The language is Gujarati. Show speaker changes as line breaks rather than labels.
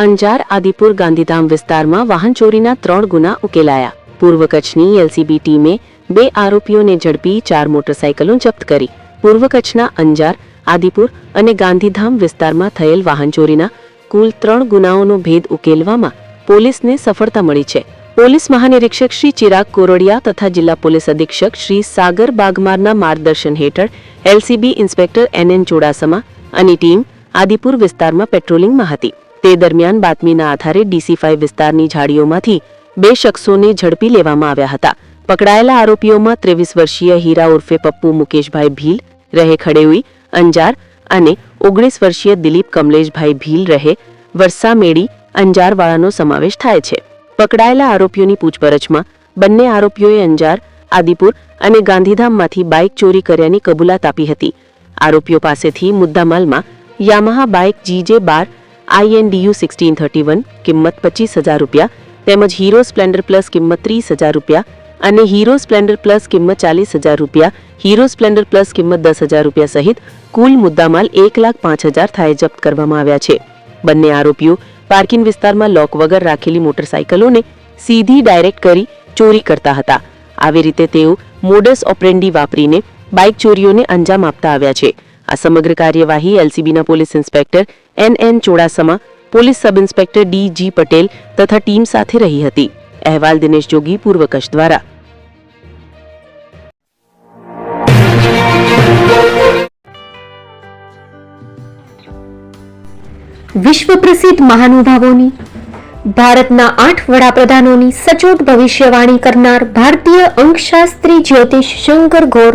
અંજાર આદિપુર ગાંધીધામ વિસ્તારમાં વાહન ચોરીના ત્રણ ગુના ઉકેલાયા. પૂર્વ કચ્છની એલસીબી ટીમે બે આરોપીઓને ઝડપી ચાર મોટરસાયકલો જપ્ત કરી. પૂર્વ કચ્છના અંજાર, આદિપુર અને ગાંધીધામ વિસ્તારમાં થયેલ વાહન ચોરીના કુલ ત્રણ ગુનાઓનો ભેદ ઉકેલવામાં પોલીસને સફળતા મળી છે. પોલીસ મહાનિરીક્ષક શ્રી ચિરાગ કોરડિયા તથા જિલ્લા પોલીસ અધિક્ષક શ્રી સાગર બાગમારના માર્ગદર્શન હેઠળ LCB inspector N N Chudasama અને ટીમ આદિપુર વિસ્તારમાં પેટ્રોલિંગમાં હતી. તે દરમિયાન બાતમીના આધારે ડીસી ફાઇવ વિસ્તારની ઝાડીઓમાંથી બે શખ્સોને ઝડપી લેવામાં આવ્યા હતા. પકડાયેલા આરોપીઓમાં ત્રેવીસ વર્ષીય હીરા ઉર્ફે પપ્પુ મુકેશભાઈ ભીલ રહે ખડેવી, અંજાર અને ઓગણીસ વર્ષીય દિલીપ કમલેશભાઈ ભીલ રહે વરસામેડી, અંજારવાળાનો સમાવેશ થાય છે. પકડાયેલા આરોપીઓની પૂછપરછમાં બંને આરોપીઓએ અંજાર, આદિપુર અને ગાંધીધામમાંથી બાઇક ચોરી કર્યાની કબૂલાત આપી હતી. આરોપીઓ પાસેથી મુદ્દામાલમાં યામાહા બાઇક જીજે બાર આઈએનડીયુ સિક્સટીન થર્ટી વન, કિંમત પચીસ હજાર રૂપિયા, તેમજ હીરો સ્પ્લેન્ડર પ્લસ કિંમત ત્રીસ હજાર રૂપિયા અને હીરો સ્પ્લેન્ડર પ્લસ કિંમત ચાલીસ હજાર રૂપિયા, હીરો સ્પ્લેન્ડર પ્લસ કિંમત દસ હજાર રૂપિયા સહિત કુલ મુદ્દામાલ એક લાખ પાંચ હજાર થાય જપ્ત કરવામાં આવ્યા છે. બંને આરોપીઓ પાર્કિંગ વિસ્તારમાં લોક વગર રાખેલી મોટરસાયકલોને સીધી ડાયરેક્ટ કરી ચોરી કરતા હતા. આવી રીતે તેઓ મોડસ ઓપરેન્ડી વાપરીને બાઇક ચોરીઓને અંજામ આપતા આવ્યા છે. આ સમગ્ર કાર્યવાહી એલસીબીના police inspector N N Chudasama, police sub inspector D G Patel તથા ટીમ સાથે રહી હતી. અહેવાલ દિનેશ જોગી, પૂર્વ કચ્છ દ્વારા.
વિશ્વ પ્રસિદ્ધ મહાનુભાવોની, ભારતના આઠ વડાપ્રધાનોની સચોટ ભવિષ્યવાણી કરનાર ભારતીય અંકશાસ્ત્રી જ્યોતિષ શંકર ગોર